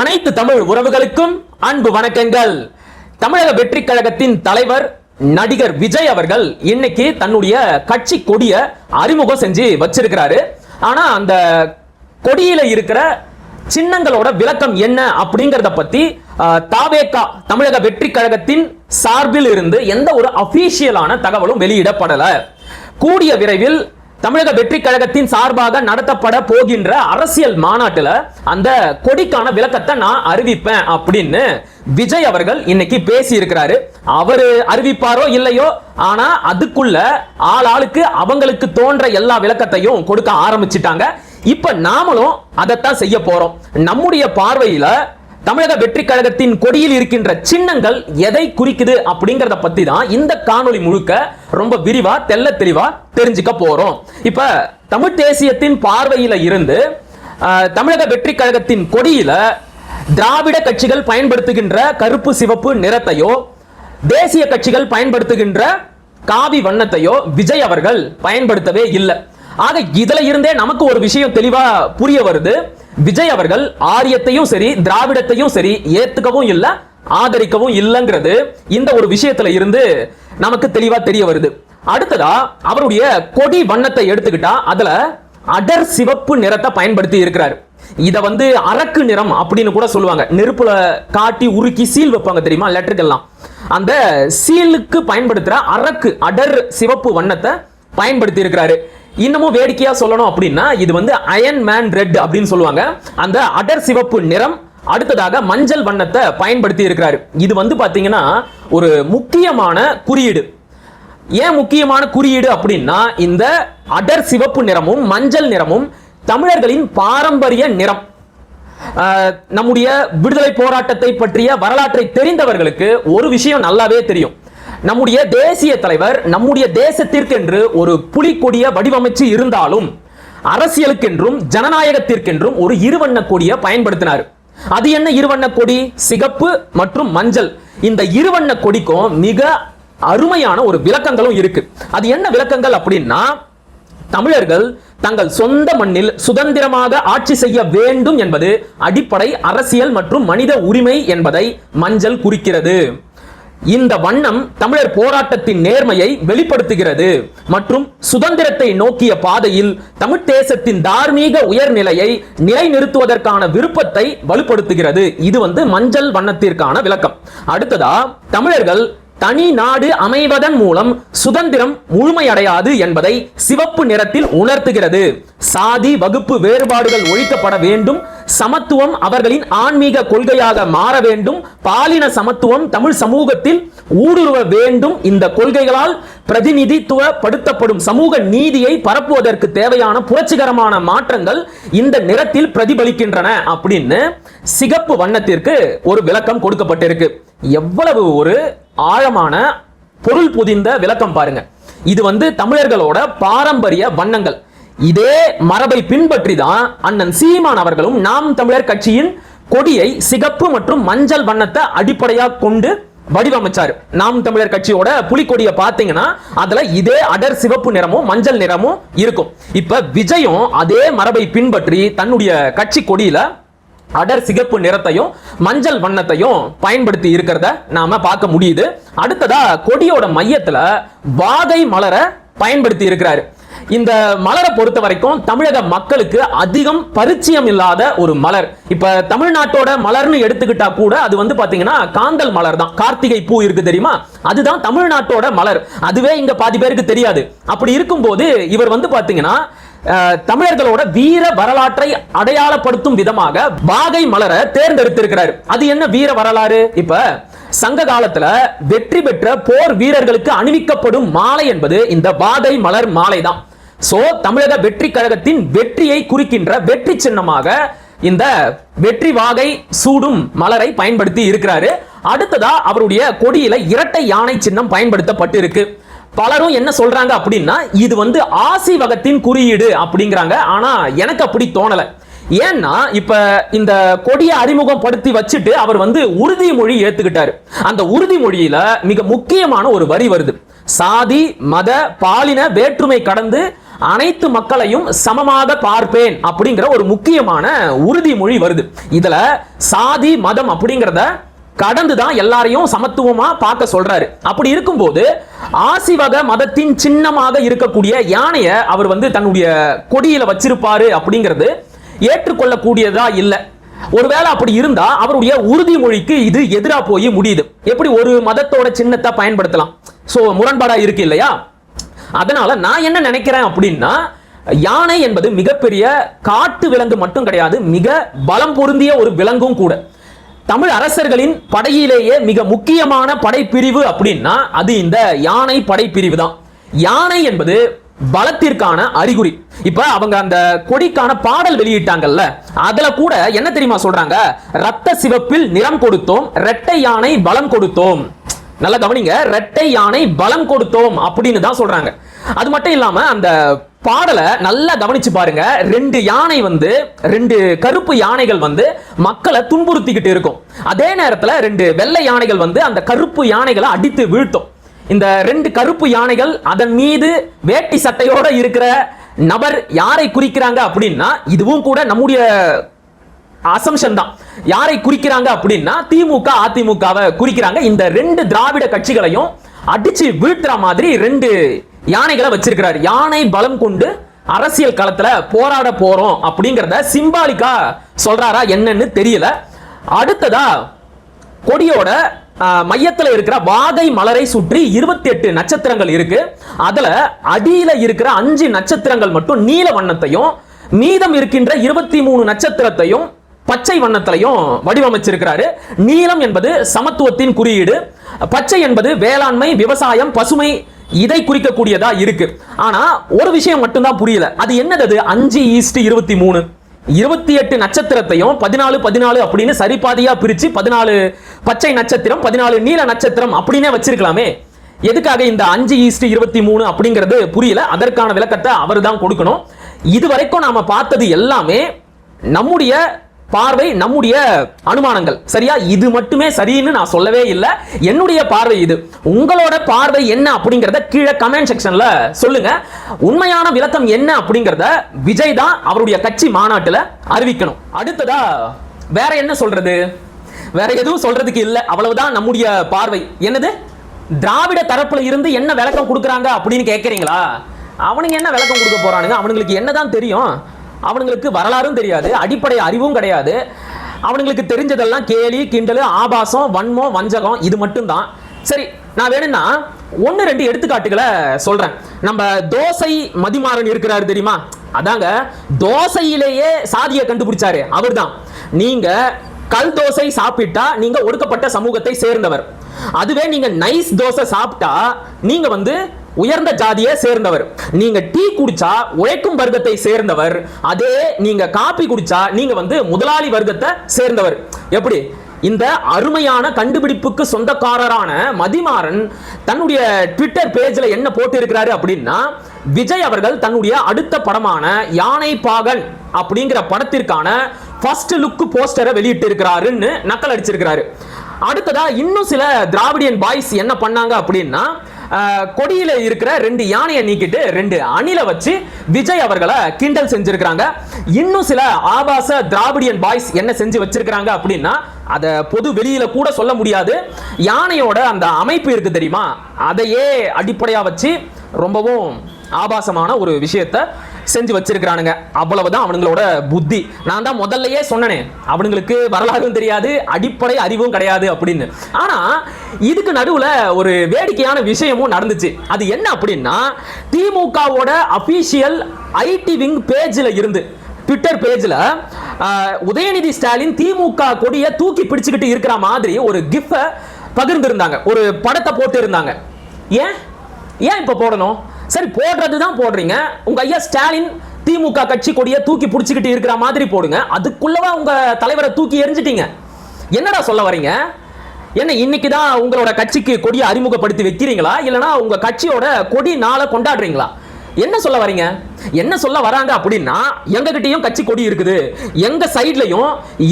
அனைத்து தமிழ் உறவுகளுக்கும் அன்பு வணக்கங்கள். தமிழக வெற்றி கழகத்தின் தலைவர் நடிகர் விஜய் அவர்கள் இன்னைக்கு தன்னுடைய கட்சி கொடிய அறிமுகம் செஞ்சு வச்சிருக்கிறாரு. ஆனா அந்த கொடியில இருக்கிற சின்னங்களோட விளக்கம் என்ன அப்படிங்கறத பத்தி தாவேகா தமிழக வெற்றி கழகத்தின் சார்பில் இருந்து எந்த ஒரு அபிஷியலான தகவலும் வெளியிடப்படல. கூடிய விரைவில் தமிழக வெற்றி கழகத்தின் சார்பாக நடத்தப்பட போகின்ற அரசியல் மாநாட்டில் அந்த கொடிக்கான விளக்கத்தை நான் அறிவிப்பேன் அப்படின்னு விஜய் அவர்கள் இன்னைக்கு பேசி இருக்கிறாரு அவரு அறிவிப்பாரோ இல்லையோ ஆனா அதுக்குள்ள ஆள் ஆளுக்கு அவங்களுக்கு தோன்ற எல்லா விளக்கத்தையும் கொடுக்க ஆரம்பிச்சிட்டாங்க. இப்ப நாமளும் அதைத்தான் செய்ய போறோம். நம்முடைய பார்வையில தமிழக வெற்றி கழகத்தின் கொடியில் இருக்கின்ற சின்னங்கள் எதை குறிக்குது அப்படிங்கறத பத்தி தான் இந்த காணொலி முழுக்க ரொம்ப விரிவா தெள்ள தெளிவா தெரிஞ்சுக்க போறோம். இப்ப தமிழ் தேசியத்தின் பார்வையில இருந்து தமிழக வெற்றி கழகத்தின் கொடியில திராவிட கட்சிகள் பயன்படுத்துகின்ற கருப்பு சிவப்பு நிறத்தையோ தேசிய கட்சிகள் பயன்படுத்துகின்ற காவி வண்ணத்தையோ விஜய் அவர்கள் பயன்படுத்தவே இல்லை. ஆக இதுல இருந்தே நமக்கு ஒரு விஷயம் தெளிவா புரிய வருது. விஜய் அவர்கள் ஆரியத்தையும் சரி திராவிடத்தையும் சரி ஏத்துக்கவும் இல்லை ஆதரிக்கவும் இல்லைங்கிறது இந்த ஒரு விஷயத்துல இருந்து நமக்கு தெளிவா தெரிய வருது. அடுத்ததா அவருடைய கொடி வண்ணத்தை எடுத்துக்கிட்டா அதுல அடர் சிவப்பு நிறத்தை பயன்படுத்தி இருக்கிறார். இதை வந்து அரக்கு நிறம் அப்படின்னு கூட சொல்லுவாங்க. நெருப்புல காட்டி உருக்கி சீல் வைப்பாங்க தெரியுமா? லெட்டருக்கெல்லாம் அந்த சீலுக்கு பயன்படுத்துற அரக்கு அடர் சிவப்பு வண்ணத்தை பயன்படுத்தி இருக்கிறாரு. இன்னமும் வேடிக்கையா சொல்லணும் அப்படின்னா இது வந்து அயன் மேன் ரெட் அப்படின்னு சொல்லுவாங்க. அந்த அடர் சிவப்பு நிறம் அடுத்ததாக மஞ்சள் வண்ணத்தை பயன்படுத்தி இருக்கிறாரு. இது வந்து பாத்தீங்கன்னா ஒரு முக்கியமான குறியீடு. ஏன் முக்கியமான குறியீடு அப்படின்னா இந்த அடர் சிவப்பு நிறமும் மஞ்சள் நிறமும் தமிழர்களின் பாரம்பரிய நிறம். நம்முடைய விடுதலை போராட்டத்தை பற்றிய வரலாற்றை தெரிந்தவர்களுக்கு ஒரு விஷயம் நல்லாவே தெரியும். நம்முடைய தேசிய தலைவர் நம்முடைய தேசத்திற்கென்று ஒரு புலிக்கொடிய வடிவமைச்சு இருந்தாலும் அரசியலுக்கென்றும் ஜனநாயகத்திற்கென்றும் ஒரு இருவண்ண கொடியை பயன்படுத்தினார். அது என்ன இருவண்ண கொடி? சிகப்பு மற்றும் மஞ்சள். இந்த இருவண்ண கொடிக்கும் மிக அருமையான ஒரு விளக்கங்களும் இருக்கு. அது என்ன விளக்கங்கள் அப்படின்னா தமிழர்கள் தங்கள் சொந்த மண்ணில் சுதந்திரமாக ஆட்சி செய்ய வேண்டும் என்பது அடிப்படை அரசியல் மற்றும் மனித உரிமை என்பதை மஞ்சள் குறிக்கிறது. இந்த வண்ணம் தமிழர் போராட்டத்தின் நேர்மையை வெளிப்படுத்துகிறது. மற்றும் சுதந்திரத்தை நோக்கிய பாதையில் தமிழ் தேசத்தின் தார்மீக உயர்நிலையை நிலைநிறுத்துவதற்கான விருப்பத்தை வலுப்படுத்துகிறது. இது வந்து மஞ்சள் வண்ணத்திற்கான விளக்கம். அடுத்ததா தமிழர்கள் தனி நாடு அமைவதன் மூலம் சுதந்திரம் முழுமையடையாது என்பதை சிவப்பு நிறத்தில் உணர்த்துகிறது. சாதி வகுப்பு வேறுபாடுகள் ஒழிக்கப்பட வேண்டும். சமத்துவம் அவர்களின் ஆன்மீக கொள்கையாக மாற வேண்டும். பாலின சமத்துவம் தமிழ் சமூகத்தில் ஊடுருவ வேண்டும். இந்த கொள்கைகளால் பிரதிநிதித்துவப்படுத்தப்படும் சமூக நீதியை பரப்புவதற்கு தேவையான புரட்சிகரமான மாற்றங்கள் இந்த நிறத்தில் பிரதிபலிக்கின்றன அப்படின்னு சிகப்பு வண்ணத்திற்கு ஒரு விளக்கம் கொடுக்கப்பட்டிருக்கு. எவ்வளவு ஒரு ஆழமான பொருள் புதிந்த விளக்கம் பாருங்க. இது வந்து தமிழர்களோட பாரம்பரிய வண்ணங்கள். இதே மரபை பின்பற்றி தான் அண்ணன் சீமான் அவர்களும் நாம் தமிழர் கட்சியின் கொடியை சிகப்பு மற்றும் மஞ்சள் வண்ணத்தை அடிப்படையாக கொண்டு வடிவமைச்சாரு. நாம் தமிழர் கட்சியோட புலிக்கொடியை பார்த்தீங்கன்னா அதுல இதே அடர் சிவப்பு நிறமும் மஞ்சள் நிறமும் இருக்கும். இப்ப விஜயும் அதே மரபை பின்பற்றி தன்னுடைய கட்சி கொடியில அடர் சிகப்பு நிறத்தையும் மஞ்சள் வண்ணத்தையும் பயன்படுத்தி இருக்கிறத நாம பார்க்க முடியுது. அடுத்ததா கொடியோட மையத்துல வாகை மலரை பயன்படுத்தி இருக்கிறாரு. இந்த மலரை பொறுத்த வரைக்கும் தமிழக மக்களுக்கு அதிகம் பரிச்சயம் இல்லாத ஒரு மலர். இப்ப தமிழ்நாட்டோட மலர்னு எடுத்துக்கிட்டா கூட அது வந்து பாத்தீங்கன்னா காந்தல் மலர் தான். கார்த்திகை பூ இருக்கு தெரியுமா? அதுதான் தமிழ்நாட்டோட மலர். அதுவே இங்க பாதி பேருக்கு தெரியாது. அப்படி இருக்கும்போது இவர் வந்து பாத்தீங்கன்னா தமிழர்களோட வீர வரலாற்றை அடையாளப்படுத்தும் விதமாக வாகை மலரை தேர்ந்தெடுத்திருக்கிறார். அது என்ன வீர வரலாறு? இப்ப சங்க காலத்துல வெற்றி பெற்ற போர் வீரர்களுக்கு அணிவிக்கப்படும் மாலை என்பது இந்த வாகை மலர் மாலை தான். சோ தமிழக வெற்றி கழகத்தின் வெற்றியை குறிக்கின்ற வெற்றி சின்னமாக இந்த வெற்றி வாகை சூடும் மலரை பயன்படுத்தி இருக்கிறாரு. அடுத்ததா அவருடைய கொடியில இரட்டை யானை சின்னம் பயன்படுத்தப்பட்டு இருக்கு பலரும் என்ன சொல்றாங்க அப்படின்னா இது வந்து ஆசி வகத்தின் குறியீடு அப்படிங்கிறாங்க. ஆனா எனக்கு அப்படி தோணல. ஏன்னா இப்ப இந்த கொடியை அறிமுகப்படுத்தி வச்சுட்டு அவர் வந்து உறுதிமொழி ஏத்துக்கிட்டாரு. அந்த உறுதிமொழியில மிக முக்கியமான ஒரு வரி வருது. சாதி மத பாலின வேற்றுமை கடந்து அனைத்து மக்களையும் சமமாக பார்ப்பேன் அப்படிங்கிற ஒரு முக்கியமான உறுதிமொழி வருது. இதுல சாதி மதம் அப்படிங்கிறத கடந்து தான் எல்லாரையும் சமத்துவமா பார்க்க சொல்றாரு. அப்படி இருக்கும்போது ஆசிவக மதத்தின் சின்னமாக இருக்கக்கூடிய யானையை அவர் வந்து தன்னுடைய கொடியில வச்சிருப்பாரு அப்படிங்கிறது ஏற்றுக்கொள்ளக்கூடியதா இல்லை. ஒருவேளை அப்படி இருந்தா அவருடைய உறுதிமொழிக்கு இது எதிரா போய் முடியுது. எப்படி ஒரு மதத்தோட சின்னத்தை பயன்படுத்தலாம்? சோ முரண்பாடா இருக்கு இல்லையா? அதனால நான் என்ன நினைக்கிறேன் அப்படின்னா யானை என்பது மிகப்பெரிய காட்டு விலங்கு மட்டும் கிடையாது மிக பலம் பொருந்திய ஒரு விலங்கும் கூட. தமிழ் அரசர்களின் படையிலேயே மிக முக்கியமான படைப்பிரிவு அப்படின்னா அது இந்த யானை படைப்பிரிவு தான். யானை என்பது பலத்திற்கான அறிகுறி. இப்ப அவங்க அந்த கொடிக்கான பாடல் வெளியிட்டாங்கல்ல அதுல கூட என்ன தெரியுமா சொல்றாங்க? ரத்த சிவப்பில் நிறம் கொடுத்தோம் இரட்டை யானை பலம் கொடுத்தோம். நல்லா கவனிங்க இரட்டை யானை பலம் கொடுத்தோம் அப்படின்னு தான் சொல்றாங்க. அது மட்டும் இல்லாம அந்த பாடலை நல்லா கவனிச்சு பாருங்க. ரெண்டு யானை வந்து ரெண்டு கருப்பு யானைகள் வந்து மக்களை துன்புறுத்திக்கிட்டு இருக்கும். அதே நேரத்தில் ரெண்டு வெள்ளை யானைகள் வந்து அந்த கருப்பு யானைகளை அடித்து வீழ்த்தும். இந்த ரெண்டு கருப்பு யானைகள் அதன் மீது வேட்டி சட்டையோட இருக்கிற நபர் யாரை குறிக்கிறாங்க அப்படின்னா இதுவும் கூட நம்முடைய அசம்ஷன் தான். யாரை குறிக்கிறாங்க அப்படின்னா திமுக அதிமுகவை குறிக்கிறாங்க. இந்த ரெண்டு திராவிட கட்சிகளையும் அடிச்சு வீழ்த்துற மாதிரி ரெண்டு யானைகளை வச்சிருக்கிறார். யானை பலம் கொண்டு அரசியல் களத்துல போராட போறோம் அப்படிங்கிறத சிம்பாலிக்கா சொல்றாரா என்னன்னு தெரியல. அடுத்ததா கொடியோட மையத்தில் இருக்கிற வாகை மலரை சுற்றி இருபத்தி எட்டு நட்சத்திரங்கள் இருக்கு. அதுல அடியில இருக்கிற அஞ்சு நட்சத்திரங்கள் மட்டும் நீல வண்ணத்தையும் மீதம் இருக்கின்ற இருபத்தி மூணு நட்சத்திரத்தையும் பச்சை வண்ணத்திலையும் வடிவமைச்சிருக்கிறாரு. நீலம் என்பது சமத்துவத்தின் குறியீடு. பச்சை என்பது வேளாண்மை விவசாயம் பசுமை இதை குறிக்கக்கூடியதா இருக்கு. ஆனா ஒரு விஷயம் மட்டும்தான் புரியல. அது என்னது அது? அஞ்சு ஈஸ்ட் இருபத்தி மூணு. இருபத்தி எட்டு நட்சத்திரத்தையும் பதினாலு பதினாலு அப்படின்னு சரிபாதியா பிரிச்சு பதினாலு பச்சை நட்சத்திரம் பதினாலு நீல நட்சத்திரம் அப்படின்னே வச்சிருக்கலாமே. எதுக்காக இந்த அஞ்சு ஈஸ்ட் இருபத்தி மூணு அப்படிங்கிறது புரியல? அதற்கான விளக்கத்தை அவர் தான் கொடுக்கணும். இது வரைக்கும் நாம பார்த்தது எல்லாமே நம்முடைய பார்வை நம்முடைய அனுமானங்கள். சரியா? இது மட்டுமே சரின்னு நான் சொல்லவே இல்லை. என்னுடைய பார்வை இது. உங்களோட பார்வை என்ன அப்படிங்கிறத கீழே கமெண்ட் செக்ஷன்ல சொல்லுங்க. உண்மையான விளக்கம் என்ன அப்படிங்கிறத விஜய் தான் அவருடைய கட்சி மாநாட்டில் அறிவிக்கணும். அடுத்ததா வேற என்ன சொல்றது? வேற எதுவும் சொல்றதுக்கு இல்லை. அவ்வளவுதான் நம்முடைய பார்வை. என்னது? திராவிட தரப்புல இருந்து என்ன விளக்கம் கொடுக்குறாங்க அப்படின்னு கேட்குறீங்களா அவனுங்க என்ன விளக்கம் கொடுக்க போறானுங்க? அவனுங்களுக்கு என்னதான் தெரியும்? அவனுங்களுக்கு வரலாறும் தெரியாது அடிப்படை அறிவும் கிடையாது. அவனுங்களுக்கு தெரிஞ்சதெல்லாம் கேலி கிண்டல் ஆபாசம் வன்மம் வஞ்சகம் இது மட்டும்தான். சரி நான் வேணும்னா ஒன்று ரெண்டு எடுத்துக்காட்டுகளை சொல்கிறேன் நம்ம தோசை மதிமாறன் இருக்கிறாரு தெரியுமா? அதாங்க தோசையிலேயே சாதியை கண்டுபிடிச்சாரு. அவர்தான். நீங்கள் கல் தோசை சாப்பிட்டா நீங்கள் ஒடுக்கப்பட்ட சமூகத்தை சேர்ந்தவர். அதுவே நீங்கள் நைஸ் தோசை சாப்பிட்டா நீங்கள் வந்து உயர்ந்த ஜாதியை சேர்ந்தவர். நீங்க டீ குடிச்சா உழைக்கும் வர்க்கத்தை சேர்ந்தவர். அதே நீங்க காப்பி குடிச்சா நீங்க வந்து முதலாளி வர்க்கத்தை சேர்ந்தவர். எப்படி? இந்த அருமையான கண்டுபிடிப்புக்கு சொந்தக்காரரான மதிமாறன் தன்னுடைய ட்விட்டர் பேஜ்ல என்ன போட்டிருக்கிறாரு அப்படின்னா விஜய் அவர்கள் தன்னுடைய அடுத்த படமான யானை பாகன் அப்படிங்கிற படத்திற்கான ஃபர்ஸ்ட் லுக் போஸ்டரை வெளியிட்டு இருக்கிறாருன்னு நக்கல் அடிச்சிருக்கிறாரு. அடுத்ததா இன்னும் சில திராவிடியன் பாய்ஸ் என்ன பண்ணாங்க அப்படின்னா கொடியில இருக்கிற ரெண்டு யானையை நீக்கிட்டு ரெண்டு அணில வச்சு விஜய் அவர்களை கிண்டல் செஞ்சிருக்கிறாங்க. இன்னும் சில ஆபாச திராவிடியன் பாய்ஸ் என்ன செஞ்சு வச்சிருக்கிறாங்க அப்படின்னா அதை பொது வெளியில கூட சொல்ல முடியாது. யானையோட அந்த அமைப்பு இருக்கு தெரியுமா? அதையே அடிப்படையா வச்சு ரொம்பவும் ஆபாசமான ஒரு விஷயத்தை செஞ்சு வச்சிருக்கிறானுங்க. அவ்வளவுதான் அவனுங்களோட புத்தி. நான் தான் முதல்லயே சொன்னனே அவனுங்களுக்கு வரலாறும் தெரியாது அடிப்படை அறிவும் கிடையாது அப்படின்னு. ஆனா இதுக்கு நடுவுல ஒரு வேடிக்கையான விஷயமும் நடந்துச்சு. அது என்ன அப்படின்னா திமுகவோட அபிஷியல் ஐடி விங் பேஜ்ல இருந்து ட்விட்டர் பேஜில் உதயநிதி ஸ்டாலின் திமுக கொடியை தூக்கி பிடிச்சுக்கிட்டு இருக்கிற மாதிரி ஒரு கிஃப்டை பகிர்ந்திருந்தாங்க. ஒரு படத்தை போட்டு இருந்தாங்க ஏன்? ஏன் இப்போ போடணும்? சரி போடுறது தான் போடுறீங்க. உங்க ஐயா ஸ்டாலின் திமுக கட்சி கொடியை தூக்கி பிடிச்சிக்கிட்டு இருக்கிற மாதிரி போடுங்க. அதுக்குள்ளவா உங்க தலைவரை தூக்கி எரிஞ்சிட்டீங்க என்னடா சொல்ல வரீங்க? என்ன இன்னைக்கு தான் உங்களோட கட்சிக்கு கொடியை அறிமுகப்படுத்தி வைக்கிறீங்களா? இல்லைனா உங்க கட்சியோட கொடி நாளை கொண்டாடுறீங்களா? என்ன சொல்ல வரீங்க? என்ன சொல்ல வராங்க அப்படின்னா எங்க கிட்டயும் கட்சி கொடி இருக்குது. எங்க சைட்லயும்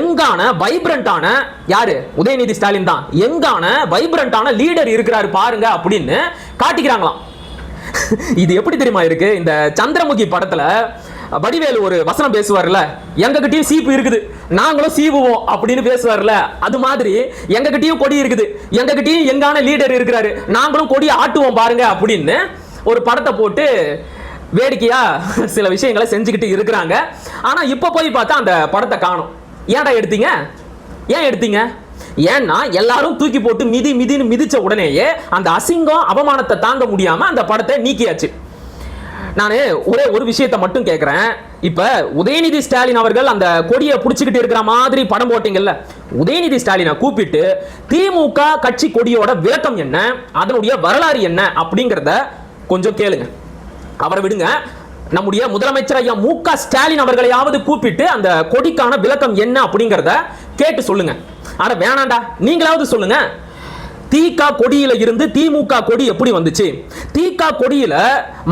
எங்கான வைப்ரண்டான யாரு? உதயநிதி ஸ்டாலின் தான். எங்கான வைப்ரண்டான லீடர் இருக்கிறாரு பாருங்க அப்படின்னு காட்டிக்கிறாங்களாம். இது எப்படி தெரியுமா இருக்கு? இந்த சந்திரமுகி படத்துல வடிவேலு ஒரு வசனம் பேசுவார்ல எங்ககிட்டயும் சீப்பு இருக்குது நாங்களும் சீவுவோம் அப்படின்னு பேசுவார்ல அது மாதிரி எங்ககிட்டயும் கொடி இருக்குது எங்ககிட்டயும் எங்கான லீடர் இருக்கிறாரு நாங்களும் கொடி ஆட்டுவோம் பாருங்க அப்படின்னு ஒரு படத்தை போட்டு வேடிக்கையா சில விஷயங்களை செஞ்சுக்கிட்டு இருக்கிறாங்க. ஆனா இப்ப போய் பார்த்தா அந்த படத்தை காணும். ஏன்டா எடுத்தீங்க? ஏன் எடுத்தீங்க? ஏன்னா எல்லாரும் தூக்கி போட்டு மிதி மிதின்னு மிதிச்ச உடனேயே அந்த அசிங்கம் அவமானத்தை தாங்க முடியாம அந்த படத்தை நீக்கியாச்சு. நான் ஒரே ஒரு விஷயத்தை மட்டும் கேட்குறேன் இப்போ உதயநிதி ஸ்டாலின் அவர்கள் அந்த கொடியை பிடிச்சிக்கிட்டு இருக்கிற மாதிரி படம் போட்டிங்கல்ல உதயநிதி ஸ்டாலினை கூப்பிட்டு திமுக கட்சி கொடியோட விளக்கம் என்ன அதனுடைய வரலாறு என்ன அப்படிங்கிறத கொஞ்சம் கேளுங்க. அவரை விடுங்க. நம்முடைய முதலமைச்சர் ஐயா மு க ஸ்டாலின் அவர்களையாவது கூப்பிட்டு அந்த கொடிக்கான விளக்கம் என்ன அப்படிங்கிறத கேட்டு சொல்லுங்க. ஆனா வேணாண்டா நீங்களாவது சொல்லுங்க. தீகா கொடியில இருந்து திமுக கொடி எப்படி வந்துச்சு? தீகா கொடியில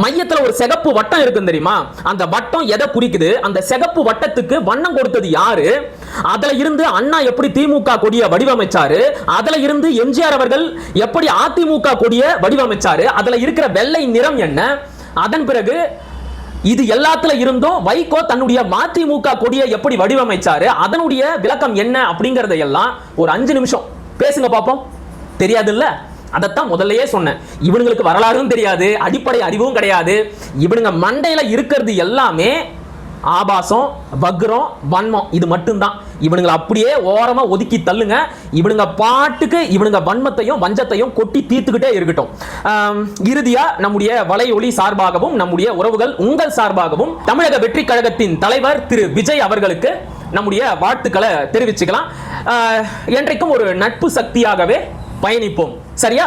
மையத்துல ஒரு சிகப்பு வட்டம் இருக்கும் தெரியுமா? அந்த வட்டம் எதை குறிக்குது? அந்த சிகப்பு வட்டத்துக்கு வண்ணம் கொடுத்தது யாரு? அதுல இருந்து அண்ணா எப்படி திமுக கொடியை வடிவமைச்சாரு? அதுல இருந்து எம்ஜிஆர் அவர்கள் எப்படி அதிமுக கொடியை வடிவமைச்சாரு? அதுல இருக்கிற வெள்ளை நிறம் என்ன? அதன் பிறகு இது எல்லாத்துல இருந்தும் வைகோ தன்னுடைய மதிமுக கொடியை எப்படி வடிவமைச்சாரு அதனுடைய விளக்கம் என்ன அப்படிங்கறத எல்லாம் ஒரு அஞ்சு நிமிஷம். பேசுங்க பாப்போம். தெரியாதுல்ல? அதைத்தான் முதல்லயே சொன்னேன். இவனுங்களுக்கு வரலாறும் தெரியாது அடிப்படை அறிவும் கிடையாது. இவனுங்க மண்டையில இருக்கிறது எல்லாமே ஆபாசம் வக்ரம் வன்மம் இது மட்டும்தான். இவனுங்களை அப்படியே ஓரமாக ஒதுக்கி தள்ளுங்க. இவனுங்க பாட்டுக்கு இவனுங்க வன்மத்தையும் வஞ்சத்தையும் கொட்டி தீர்த்துக்கிட்டே இருக்கட்டும். இறுதியாக நம்முடைய நம்முடைய ஒளி சார்பாகவும் நம்முடைய உறவுகள் உங்கள் சார்பாகவும் தமிழக வெற்றி கழகத்தின் தலைவர் திரு விஜய் அவர்களுக்கு நம்முடைய வாழ்த்துக்களை தெரிவிச்சுக்கலாம். என்றைக்கும் ஒரு நட்பு சக்தியாகவே பயணிப்போம். சரியா?